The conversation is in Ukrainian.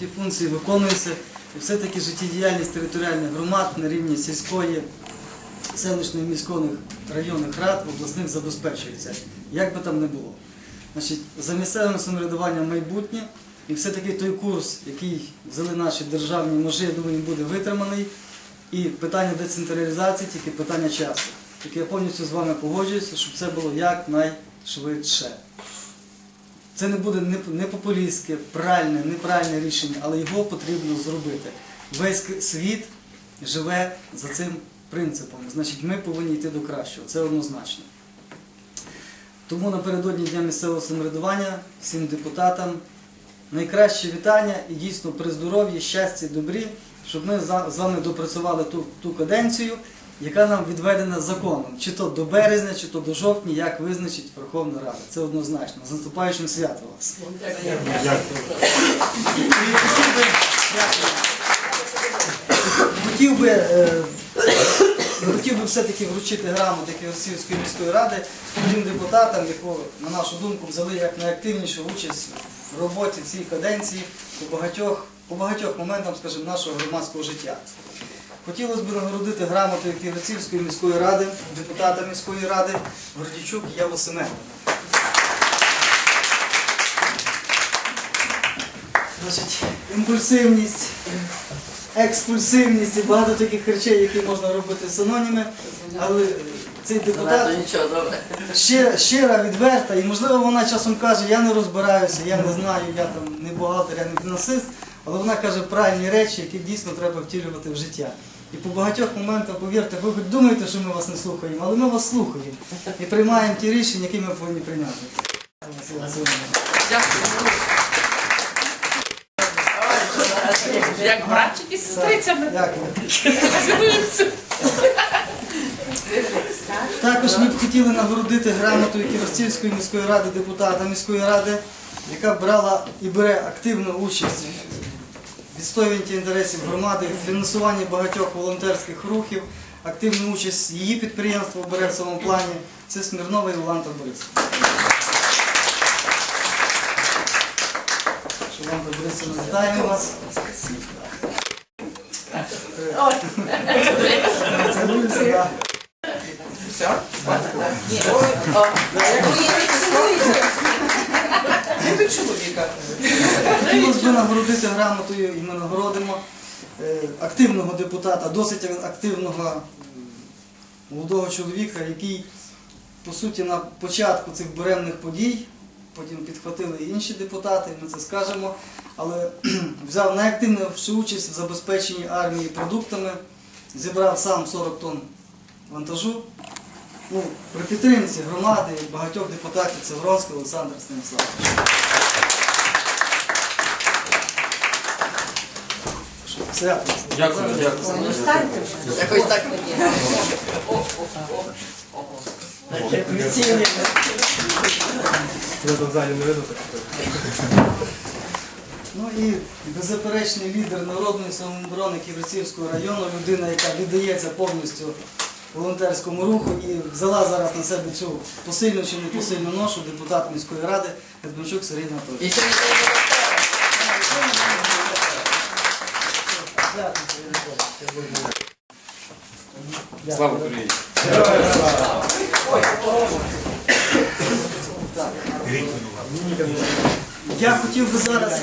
Ці функції виконуються і все-таки життєдіяльність територіальних громад на рівні сільської, селищної, міських районних рад, обласних забезпечується. Як би там не було. Значить, за місцевим самоврядуванням майбутнє і все-таки той курс, який взяли наші державні ножі, я думаю, буде витриманий. І питання децентралізації тільки питання часу. Тільки я повністю з вами погоджуюся, щоб це було якнайшвидше. Це не буде не, популістське, правильне, неправильне рішення, але його потрібно зробити. Весь світ живе за цим принципом. Значить, ми повинні йти до кращого. Це однозначно. Тому напередодні Дня місцевого самоврядування всім депутатам найкраще вітання і дійсно при здоров'ї, щасті, добрі, щоб ми з вами допрацювали ту, ту каденцію, яка нам відведена законом, чи то до березня, чи то до жовтня, як визначить Верховна Рада. Це однозначно. З наступаючим святом вас. Хотів би, е, хотів би все-таки вручити грамоти Ківерсівської міської ради тим депутатам, які, на нашу думку, взяли як найактивнішу участь в роботі цій каденції по багатьох, по багатьох моментам, скажімо, нашого громадського життя. Хотілося б нагородити грамотою Ківерцівської міської ради, депутата міської ради Гордічук Семеновну. Значить, імпульсивність, експульсивність і багато таких речей, які можна робити синоніми, але цей депутат щира, щира, відверта, і можливо вона часом каже, я не розбираюся, я не знаю, я там не бухгалтер, я не фінансист, але вона каже правильні речі, які дійсно треба втілювати в життя. І по багатьох моментах, повірте, ви думаєте, що ми вас не слухаємо, але ми вас слухаємо і приймаємо ті рішення, які ми повинні прийняти. Дякую. Як братчики і сестрицями. Дякую. Також ми б хотіли нагородити грамотою Ківерцівської міської ради, депутата міської ради, яка брала і бере активну участь в відстоюванні інтересів громади, в фінансуванні багатьох волонтерських рухів, активну участь її підприємство бере в цьому плані. Це Смірнова Іланта Борисовна. Шоланта Борисовна, вітаємо вас. Да. Все? Не до чоловіка. Б нагородити грамотою, і ми нагородимо е, активного депутата, досить активного молодого чоловіка, який, по суті, на початку цих буремних подій, потім підхватили інші депутати, ми це скажемо, але взяв найактивнішу участь в забезпеченні армії продуктами, зібрав сам 40 тонн вантажу. Ну, при підтримці громади і багатьох депутатів це Вронський Олександр Станіславович. Свято. Дякую, дякую. Якось так. Я там залі не видно, так. Ну і беззаперечний лідер народної самооборони Ківерцівського району, людина, яка віддається повністю волонтерському руху і взяла зараз на себе цю посильну чи не посильну ношу депутат міської ради Гедманчук Сергій Анатолійович. І сьогодні Свято, Сергій Анатолійович. Слава Україні! Я хотів би зараз